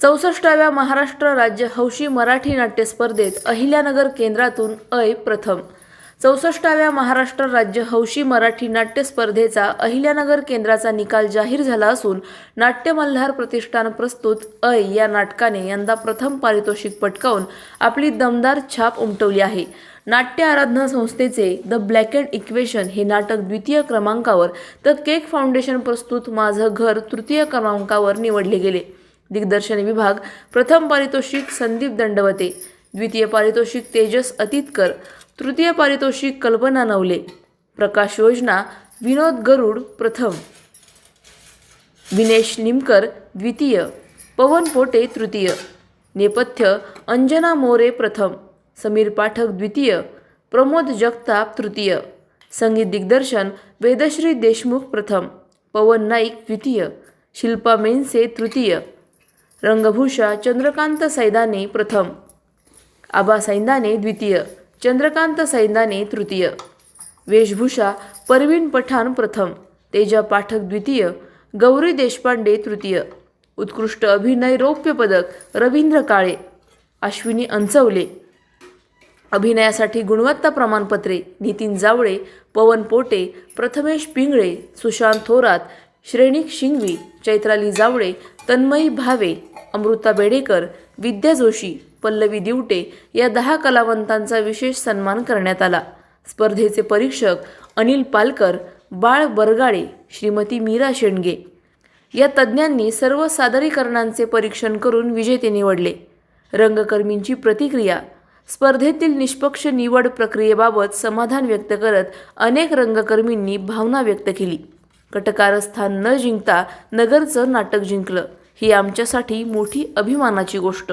चौसष्टाव्या महाराष्ट्र राज्य हौशी मराठी नाट्य स्पर्धेत अहिल्यानगर केंद्रातून अय प्रथम. चौसष्टाव्या महाराष्ट्र राज्य हौशी मराठी नाट्य स्पर्धेचा अहिल्यानगर केंद्राचा निकाल जाहीर झाला असून नाट्य मल्हार प्रतिष्ठान प्रस्तुत अय या नाटकाने यंदा प्रथम पारितोषिक पटकावून आपली दमदार छाप उमटवली आहे. नाट्य आराधना संस्थेचे द ब्लॅक अँड इक्वेशन हे नाटक द्वितीय क्रमांकावर तर केक फाउंडेशन प्रस्तुत माझं घर तृतीय क्रमांकावर निवडले गेले. दिग्दर्शन विभाग. प्रथम पारितोषिक संदीप दंडवते. द्वितीय पारितोषिक तेजस अतितकर. तृतीय पारितोषिक कल्पना नवले. प्रकाश योजना विनोद गरुड प्रथम. विनेश निमकर द्वितीय. पवन पोटे तृतीय. नेपथ्य अंजना मोरे प्रथम. समीर पाठक द्वितीय. प्रमोद जगताप तृतीय. संगीत दिग्दर्शन वेदश्री देशमुख प्रथम. पवन नाईक द्वितीय. शिल्पा मेनसे तृतीय. रंगभूषा चंद्रकांत सैदाने प्रथम. आबा सैंदाने द्वितीय. चंद्रकांत सैंदाने तृतीय. वेशभूषा परवीन पठाण प्रथम. तेजा पाठक द्वितीय. गौरी देशपांडे तृतीय. उत्कृष्ट अभिनय रौप्य पदक रवींद्र काळे. अश्विनी अंचवले अभिनयासाठी गुणवत्ता प्रमाणपत्रे नितीन जावळे पवन पोटे प्रथमेश पिंगळे सुशांत थोरात श्रेणिक शिंगवी चैत्राली जावळे तन्मयी भावे अमृता बेडेकर विद्या जोशी पल्लवी दिवटे या दहा कलावंतांचा विशेष सन्मान करण्यात आला. स्पर्धेचे परीक्षक अनिल पालकर बाळ बरगाळे श्रीमती मीरा शेंडगे. या तज्ज्ञांनी सर्व सादरीकरणांचे परीक्षण करून विजेते निवडले. रंगकर्मींची प्रतिक्रिया स्पर्धेतील निष्पक्ष निवड प्रक्रियेबाबत समाधान व्यक्त करत अनेक रंगकर्मींनी भावना व्यक्त केली. कटकारस्थान न जिंकता नगरचं नाटक जिंकलं. ही आमच्यासाठी मोठी अभिमानाची गोष्ट.